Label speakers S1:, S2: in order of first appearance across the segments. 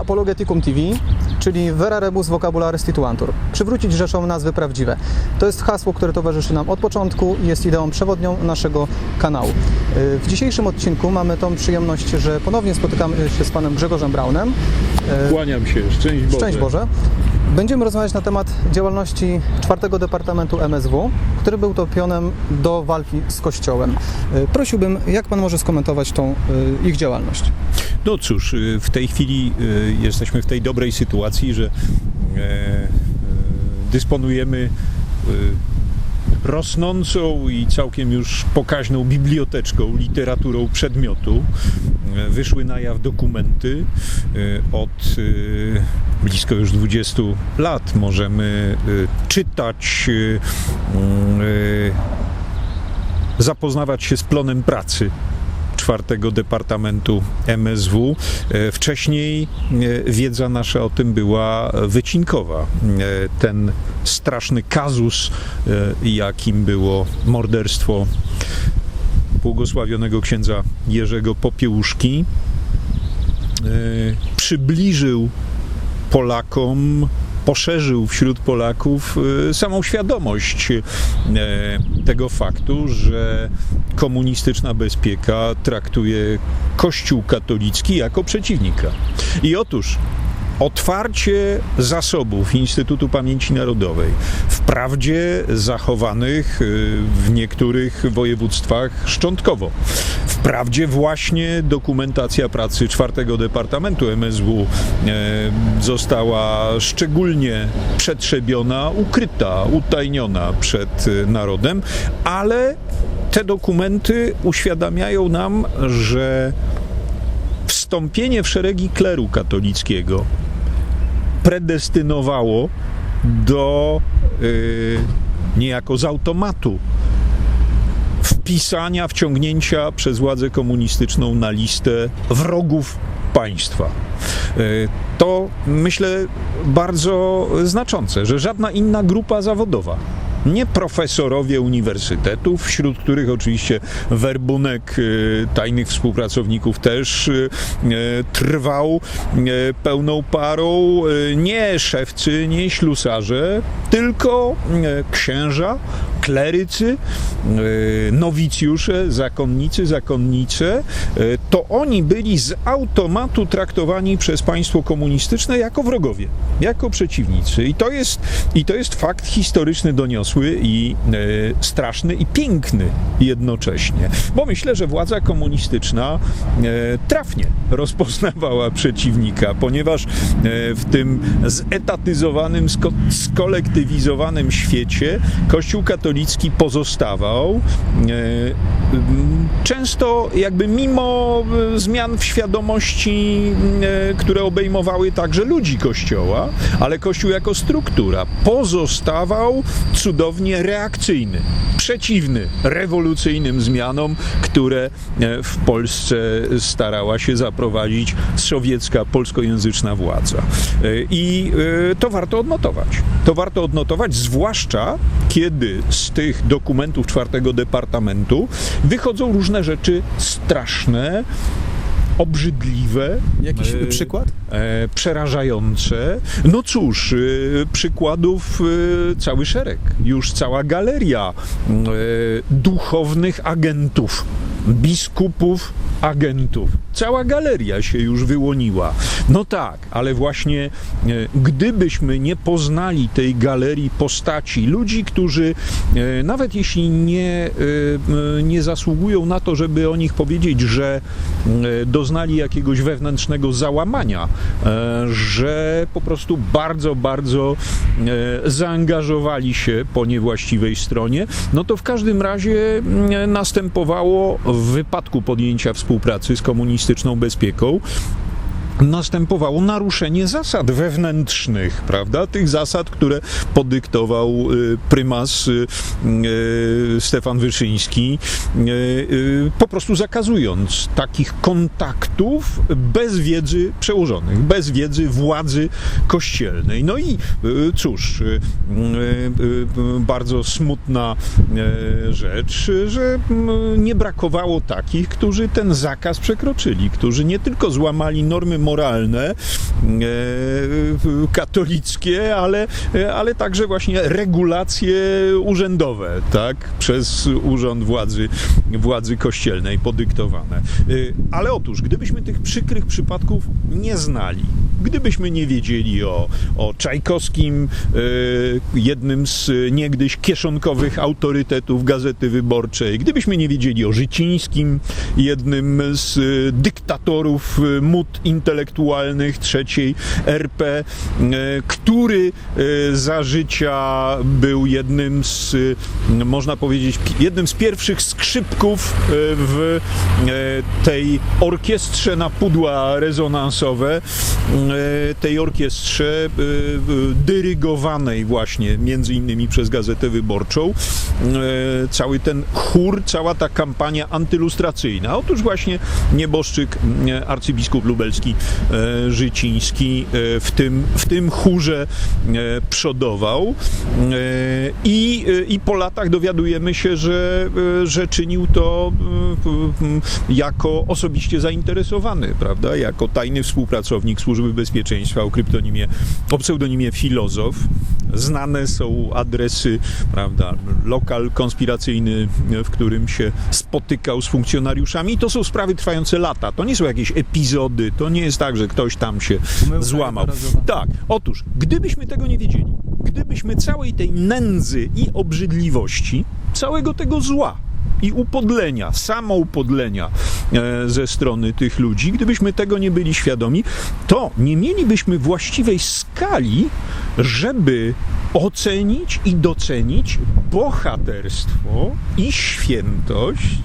S1: Apologeticum TV, czyli Vera Rebus Vocabula Restituantur. Przywrócić rzeczom nazwy prawdziwe. To jest hasło, które towarzyszy nam od początku i jest ideą przewodnią naszego kanału. Y, W dzisiejszym odcinku mamy tą przyjemność, że ponownie spotykamy się z panem Grzegorzem Braunem.
S2: Kłaniam się, szczęść Boże.
S1: Szczęść Boże. Będziemy rozmawiać na temat działalności czwartego Departamentu MSW, który był to pionem do walki z Kościołem. Y, Prosiłbym, jak pan może skomentować tą y, ich działalność?
S2: No cóż, y, w tej chwili jesteśmy w tej dobrej sytuacji, że dysponujemy rosnącą i całkiem już pokaźną biblioteczką, literaturą przedmiotu. E, Wyszły na jaw dokumenty y, od y, blisko już 20 lat. Możemy y, czytać, zapoznawać się z plonem pracy czwartego Departamentu MSW. E, Wcześniej e, wiedza nasza o tym była wycinkowa. E, Ten straszny kazus, e, jakim było morderstwo błogosławionego księdza Jerzego Popiełuszki, e, przybliżył Polakom poszerzył wśród Polaków e, samą świadomość e, tego faktu, że komunistyczna bezpieka traktuje Kościół katolicki jako przeciwnika. I otóż otwarcie zasobów Instytutu Pamięci Narodowej, wprawdzie zachowanych y, w niektórych województwach szczątkowo. Wprawdzie właśnie dokumentacja pracy czwartego Departamentu MSW e, została szczególnie przetrzebiona, ukryta, utajniona przed y, narodem, ale te dokumenty uświadamiają nam, że wstąpienie w szeregi kleru katolickiego predestynowało do y, niejako z automatu wpisania, wciągnięcia przez władzę komunistyczną na listę wrogów państwa. Y, To myślę bardzo znaczące, że żadna inna grupa zawodowa nie profesorowie uniwersytetów, wśród których oczywiście werbunek y, tajnych współpracowników też y, y, trwał pełną parą, nie szewcy, nie ślusarze, tylko księża, klerycy, y, nowicjusze, zakonnicy, zakonnice, y, to oni byli z automatu traktowani przez państwo komunistyczne jako wrogowie, jako przeciwnicy. I to jest, i to jest fakt historyczny doniosły i e, straszny i piękny jednocześnie. Bo myślę, że władza komunistyczna trafnie rozpoznawała przeciwnika, ponieważ w tym zetatyzowanym, sko- skolektywizowanym świecie Kościół katolicki pozostawał e, często jakby mimo e, zmian w świadomości, e, które obejmowały także ludzi Kościoła, ale Kościół jako struktura pozostawał cudownie reakcyjny, przeciwny rewolucyjnym zmianom, które w Polsce starała się zaprowadzić sowiecka, polskojęzyczna władza. I to warto odnotować. To warto odnotować, zwłaszcza kiedy z tych dokumentów czwartego departamentu wychodzą różne rzeczy straszne, obrzydliwe,
S1: Jakiś
S2: e,
S1: przykład?
S2: e, przerażające. No cóż, e, przykładów e, cały szereg, już cała galeria e, duchownych agentów, biskupów agentów. Cała galeria się już wyłoniła. No tak, ale właśnie e, gdybyśmy nie poznali tej galerii postaci, ludzi, którzy e, nawet jeśli nie, e, nie zasługują na to, żeby o nich powiedzieć, że doznali jakiegoś wewnętrznego załamania, że po prostu bardzo, bardzo zaangażowali się po niewłaściwej stronie, no to w każdym razie następowało w wypadku podjęcia współpracy z komunistyczną bezpieką następowało naruszenie zasad wewnętrznych, prawda? Tych zasad, które podyktował y, prymas y, y, Stefan Wyszyński, po prostu zakazując takich kontaktów bez wiedzy przełożonych, bez wiedzy władzy kościelnej. No i cóż, bardzo smutna rzecz, że y, nie brakowało takich, którzy ten zakaz przekroczyli, którzy nie tylko złamali normy moralne, e, katolickie, ale, ale także właśnie regulacje urzędowe, tak, przez urząd władzy, władzy kościelnej podyktowane. E, Ale otóż, gdybyśmy tych przykrych przypadków nie znali, gdybyśmy nie wiedzieli o, o Czajkowskim, e, jednym z niegdyś kieszonkowych autorytetów Gazety Wyborczej, gdybyśmy nie wiedzieli o Życińskim, jednym z e, dyktatorów e, mód intelektualnych trzeciej RP, e, który e, za życia był jednym z, e, można powiedzieć, jednym z pierwszych skrzypków e, w e, tej orkiestrze na pudła rezonansowe, e, tej orkiestrze e, e, dyrygowanej właśnie między innymi przez Gazetę Wyborczą. E, Cały ten chór, cała ta kampania antylustracyjna. Otóż właśnie nieboszczyk e, arcybiskup lubelski e, Życiński e, w tym, w tym chórze e, przodował E, i, e, i po latach dowiadujemy się, że, e, że czynił to e, jako osobiście zainteresowany, prawda, jako tajny współpracownik Służby Bezpieczeństwa o kryptonimie, o pseudonimie Filozof. Znane są adresy, prawda, lokal konspiracyjny, w którym się spotykał z funkcjonariuszami. I to są sprawy trwające lata. To nie są jakieś epizody, to nie jest tak, że ktoś tam się
S1: Pomyłka
S2: złamał. Tak, otóż, gdybyśmy tego nie wiedzieli, gdybyśmy całej tej nędzy i obrzydliwości, całego tego zła i upodlenia, samoupodlenia e, ze strony tych ludzi, gdybyśmy tego nie byli świadomi, to nie mielibyśmy właściwej skali, żeby ocenić i docenić bohaterstwo i świętość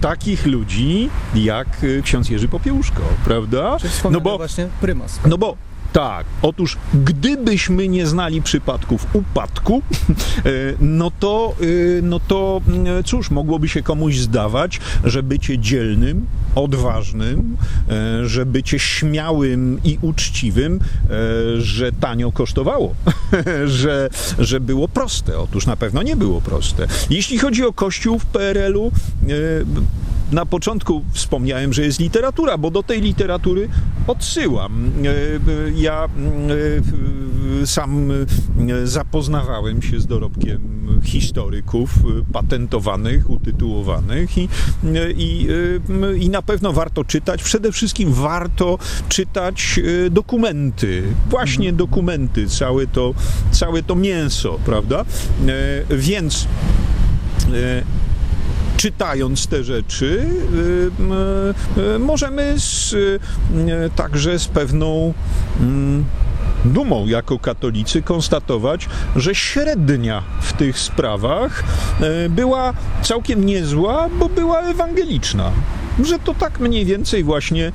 S2: takich ludzi jak e, ksiądz Jerzy Popiełuszko, prawda? No bo
S1: właśnie prymas.
S2: no bo tak, otóż gdybyśmy nie znali przypadków upadku, e, no to, e, no to mm, cóż, mogłoby się komuś zdawać, że bycie dzielnym, odważnym, e, że bycie śmiałym i uczciwym, e, że tanio kosztowało, że, że było proste. Otóż na pewno nie było proste. Jeśli chodzi o Kościół w PRL-u, e, na początku wspomniałem, że jest literatura, bo do tej literatury odsyłam. E, e, Ja e, sam zapoznawałem się z dorobkiem historyków patentowanych, utytułowanych i, i, i na pewno warto czytać. Przede wszystkim warto czytać dokumenty, właśnie dokumenty, całe to, całe to mięso, prawda? Więc czytając te rzeczy, y, y, możemy z, y, także z pewną dumą jako katolicy konstatować, że średnia w tych sprawach była całkiem niezła, bo była ewangeliczna. Że to tak mniej więcej właśnie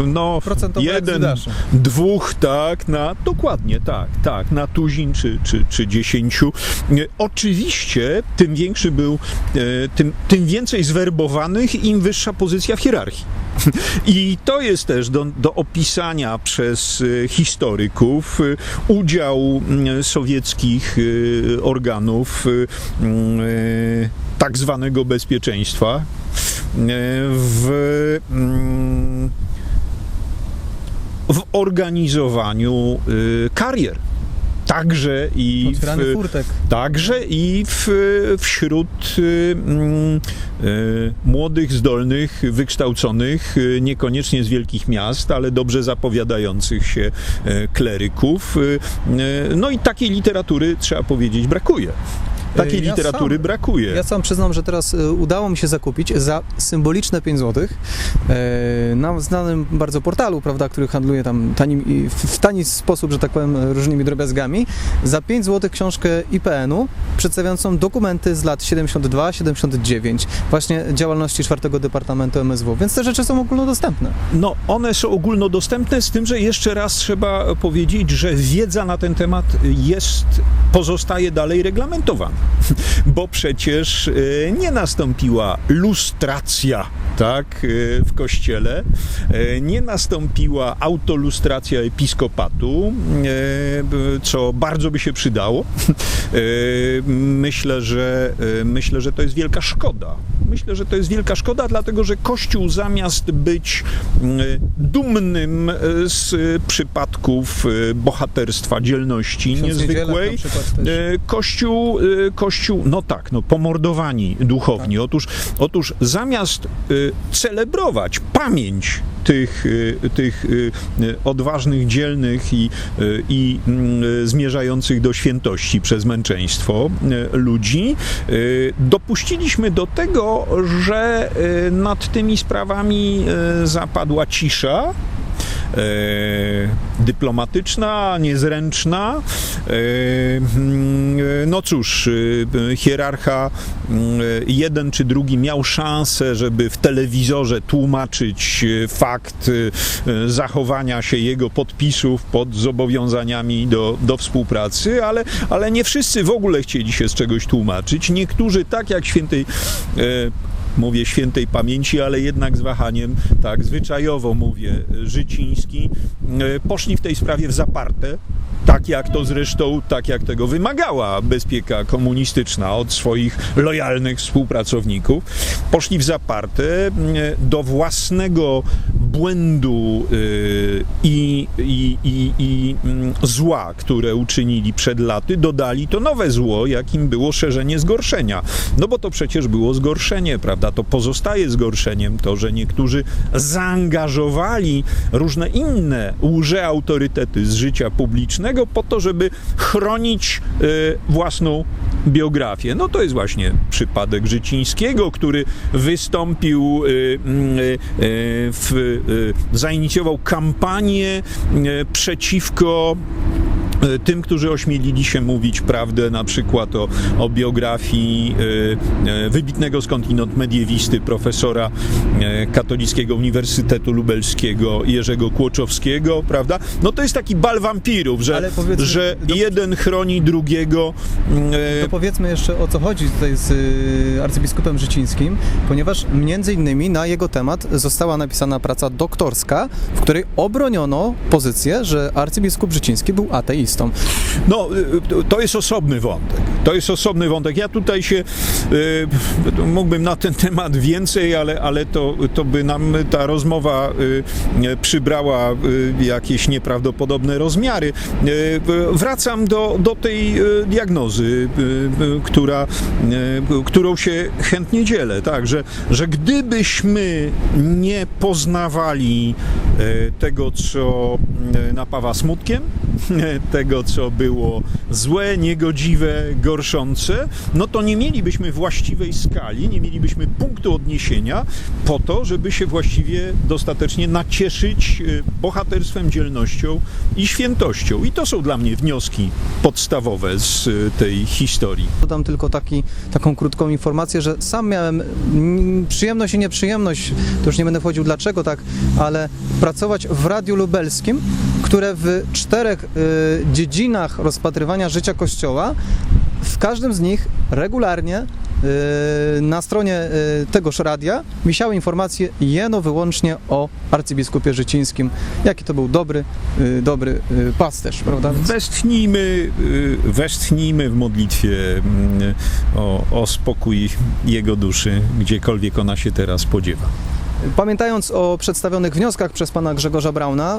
S2: e, no, jeden, dwóch, tak, na dokładnie tak, tak, na tuzin czy, czy, czy dziesięciu. E, Oczywiście tym większy był, e, tym, tym więcej zwerbowanych, im wyższa pozycja w hierarchii. I to jest też do, do opisania przez historyków udział mm, sowieckich organów mm, tak zwanego bezpieczeństwa w mm, w organizowaniu y, karier. Także i w,
S1: furtek.
S2: Także i w, wśród y, mm, y, młodych, zdolnych, wykształconych, niekoniecznie z wielkich miast, ale dobrze zapowiadających się kleryków. No i takiej literatury, trzeba powiedzieć, brakuje. Takiej
S1: Ja
S2: literatury
S1: sam-
S2: brakuje.
S1: Ja sam przyznam, że teraz y, udało mi się zakupić za symboliczne 5 zł na znanym bardzo portalu, prawda, który handluje tam tanim, w, tani sposób, że tak powiem, różnymi drobiazgami, za 5 zł książkę IPN-u przedstawiającą dokumenty z lat 72-79, właśnie działalności 4 Departamentu MSW, więc te rzeczy są ogólnodostępne.
S2: No, one są ogólnodostępne, z tym, że jeszcze raz trzeba powiedzieć, że wiedza na ten temat jest, pozostaje dalej reglamentowana. Bo przecież e, nie nastąpiła lustracja, tak, e, w kościele, e, nie nastąpiła autolustracja episkopatu, co bardzo by się przydało. Myślę, że, myślę, że to jest wielka szkoda. Myślę, że to jest wielka szkoda, dlatego że Kościół zamiast być mm, dumnym e, z przypadków e, bohaterstwa, dzielności
S1: Ksiądz
S2: niezwykłej. E, Kościół, kościół, no tak, no pomordowani duchowni. Otóż, otóż zamiast celebrować pamięć tych, e, tych e, e, odważnych, dzielnych i, i mm, zmierzających do świętości przez męczeństwo ludzi, dopuściliśmy do tego, że nad tymi sprawami zapadła cisza dyplomatyczna, niezręczna. E, mm, e, no cóż, e, hierarcha mm, e, jeden czy drugi miał szansę, żeby w telewizorze tłumaczyć e, fakt e, e, zachowania się jego podpisów pod zobowiązaniami do, do współpracy, ale, ale nie wszyscy w ogóle chcieli się z czegoś tłumaczyć. Niektórzy, tak jak świętej e, mówię świętej pamięci, ale jednak z wahaniem, tak, zwyczajowo mówię, Życiński, e, poszli w tej sprawie w zaparte, tak jak to zresztą, tak jak tego wymagała bezpieka komunistyczna od swoich lojalnych współpracowników, poszli w zaparte e, do własnego błędu e, i, i, i, i mm, zła, które uczynili przed laty, dodali to nowe zło, jakim było szerzenie zgorszenia. No bo to przecież było zgorszenie, prawda? To pozostaje zgorszeniem to, że niektórzy zaangażowali różne inne łże autorytety z życia publicznego po to, żeby chronić e, własną biografię. No to jest właśnie przypadek Życińskiego, który wystąpił, e, mm, e, w, zainicjował kampanię przeciwko tym, którzy ośmielili się mówić prawdę na przykład o, o biografii e, e, wybitnego skądinąd mediewisty, profesora e, Katolickiego Uniwersytetu Lubelskiego Jerzego Kłoczowskiego, prawda? No to jest taki bal wampirów, że, że jeden chroni drugiego. e,
S1: To powiedzmy jeszcze o co chodzi tutaj z arcybiskupem Życińskim, ponieważ między innymi na jego temat została napisana praca doktorska, w której obroniono pozycję, że arcybiskup Życiński był ateistą.
S2: No, y, to jest osobny wątek. To jest osobny wątek. Ja tutaj się y, mógłbym na ten temat więcej, ale, ale to, to by nam ta rozmowa y, przybrała y, jakieś nieprawdopodobne rozmiary. Y, wracam do, do tej y, diagnozy, y, która, którą się chętnie dzielę, tak, że, że gdybyśmy nie poznawali tego, co napawa smutkiem, tego, co było złe, niegodziwe, gorszące, no to nie mielibyśmy właściwej skali, nie mielibyśmy punktu odniesienia po to, żeby się właściwie dostatecznie nacieszyć y, bohaterstwem, dzielnością i świętością. I to są dla mnie wnioski podstawowe z y, tej historii.
S1: Dodam tylko taki, taką krótką informację, że sam miałem mm, przyjemność i nieprzyjemność, to już nie będę wchodził dlaczego tak, ale pracować w Radiu Lubelskim, które w czterech y, dziedzinach rozpatrywania życia Kościoła, w każdym z nich regularnie y, na stronie y, tegoż radia wisiały informacje jeno wyłącznie o arcybiskupie Życińskim, jaki to był dobry, y, dobry pasterz, prawda? Więc
S2: Westchnijmy, westchnijmy w modlitwie mm, o, o spokój jego duszy, gdziekolwiek ona się teraz podziewa.
S1: Pamiętając o przedstawionych wnioskach przez pana Grzegorza Brauna,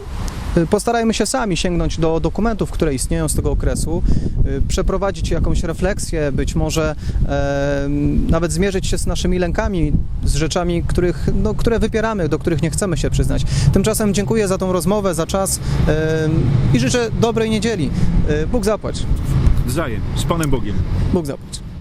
S1: postarajmy się sami sięgnąć do dokumentów, które istnieją z tego okresu, y, przeprowadzić jakąś refleksję, być może e, nawet zmierzyć się z naszymi lękami, z rzeczami, których, no, które wypieramy, do których nie chcemy się przyznać. Tymczasem dziękuję za tą rozmowę, za czas e, i życzę dobrej niedzieli. E, Bóg zapłać.
S2: Wzajem, z Panem Bogiem.
S1: Bóg zapłać.